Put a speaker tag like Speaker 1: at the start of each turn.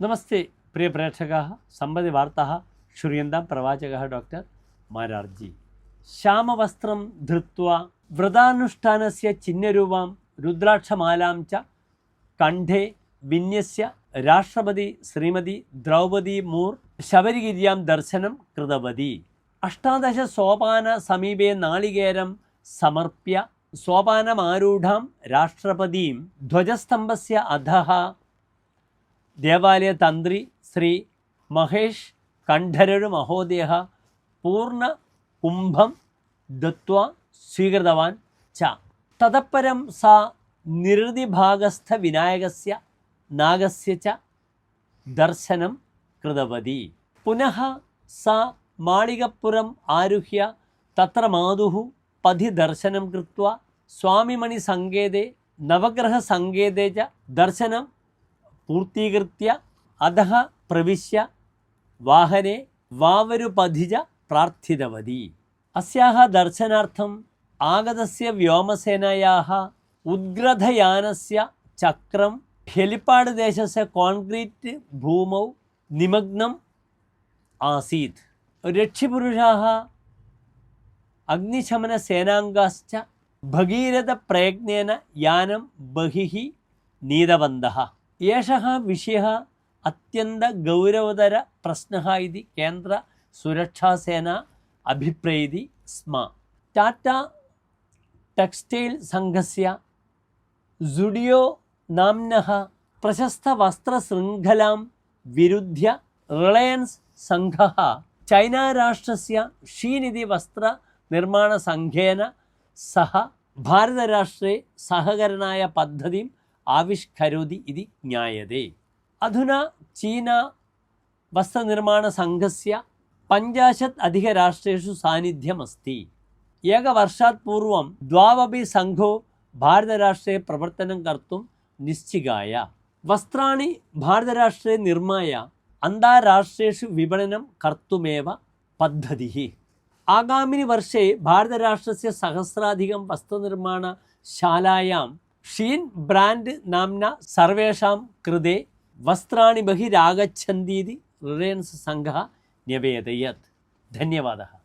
Speaker 1: നമസ്തേ പ്രിയ പ്രേക്ഷക സമ്മതി വാർത്ത ശ്രൂയന്ത പ്രവാചക ഡോക്ടർ മാരാർജി. ശ്യാമവസ്ത്രം ധൃത്വ വ്രതാനുഷ്ഠാനസ്യ ചിഹ്നരൂപം രുദ്രാക്ഷമാലാം ച കണ്ഠേ വിന്യസ്യ രാഷ്ട്രപതി ശ്രീമതി ദ്രൗപദി മൂർ ശബരിഗിരിയാം ദർശനം കൃതവതി അഷ്ടാദശ സോപാന സമീപേ നാളികേരം സമർപ്യ സോപാനമാരൂഢാം രാഷ്ട്രപതിയും ധ്വജസ്തംഭസ്യ അധഹ ദേവാലയ തന്ത്രി ശ്രീ മഹേഷ് കണ്ഠരഴ് മഹോദയ പൂർണ കുംഭം ദത്വ സ്വീകൃതവാൻ ച. തതപ്പരം സ നിരതിഭാഗസ്ഥ വിനായകസ നാഗസ ച ദർശനം കൃതവതി. പുനഃ സ മാളികപ്പുറം ആരുഹ്യ തത്ര മാതുഃ പതി ദർശനം കൃത്വ സ്വാമിമണി സങ്കേതേ നവഗ്രഹ സങ്കേതേ ച ദർശനം പൂർത്തീകൃത്യ അധ പ്രവിശ്യ വാഹനെ വാവരുപധിജ പ്രാർത്ഥിതവതി. അസ്യാഹ ദർശനാർത്ഥം ആഗതസ്യ വ്യോമസേനയാഹ ഉദ്ഗ്രഥയാനസ്യ ചക്രം ഹെലിപ്പാഡ് ദേശസ്യ കോൺക്രീറ്റ് ഭൂമൗ നിമഗ്നം ആസീത്. രക്ഷിപുരുഷാഹ അഗ്നിശമനസേനാംഗാശ്ച ഭഗീരഥപ്രയജ്ഞേന യാനം ബഹിഹി നീതവന്തഃ. ഏഷ വിഷയ അത്യന്ത ഗൗരവതര പ്രശ്ന ഇത് കേന്ദ്ര സുരക്ഷാസേന അഭിപ്രേതി സ്മ. ടാറ്റ ടെക്സ്റ്റൈൽ സംഘസ്യ ജുഡിയോ നാംന പ്രശസ്ത വസ്ത്രശൃംഖലാം വിരുദ്ധ്യ റിലയൻസ് സംഘ ചൈന രാഷ്ട്രസ്യ ഷീനിധി വസ്ത്ര നിർമ്മാണ സംഘേന സഹ ഭാരതരാഷ്ട്രേ സഹകരണായ പദ്ധതിയും ആവിഷ്കരോതി ഇതി ജ്ഞായതെ അധുന ചീന വസ്ത്രനിർമ്മാണ വസ്ത്രനിർമ്മാണസംഘസ്യ പഞ്ചാശത് അധിക രാഷ്ട്രേഷു സാന്നിധ്യമസ്തി. ഏകവർഷാത് പൂർവം ദ്വാവപി സംഘോ ഭാരതരാഷ്ട്രേ പ്രവർത്തനം കർത്തും നിശ്ചികായ. വസ്ത്രാണി ഭാരതരാഷ്ട്രേ നിർമ്മായ അന്താരാഷ്ട്രേഷു വിപണനം കർത്തുമേവ പദ്ധതി ആഗാമിനി വർഷേ ഭാരതരാഷ്ട്രസ്യ സഹസ്രാധികം വസ്ത്രനിർമ്മാണ വസ്ത്രനിർമ്മാണശാലായാം ഷീൻ ബ്രാൻഡ് നാംന സർവേഷാം കൃതേ വസ്ത്രാണി ബഹിരാഗച്ഛന്തീതി റിലയൻസ് സംഘ ന്യവേദയത്. ധന്യവാദः.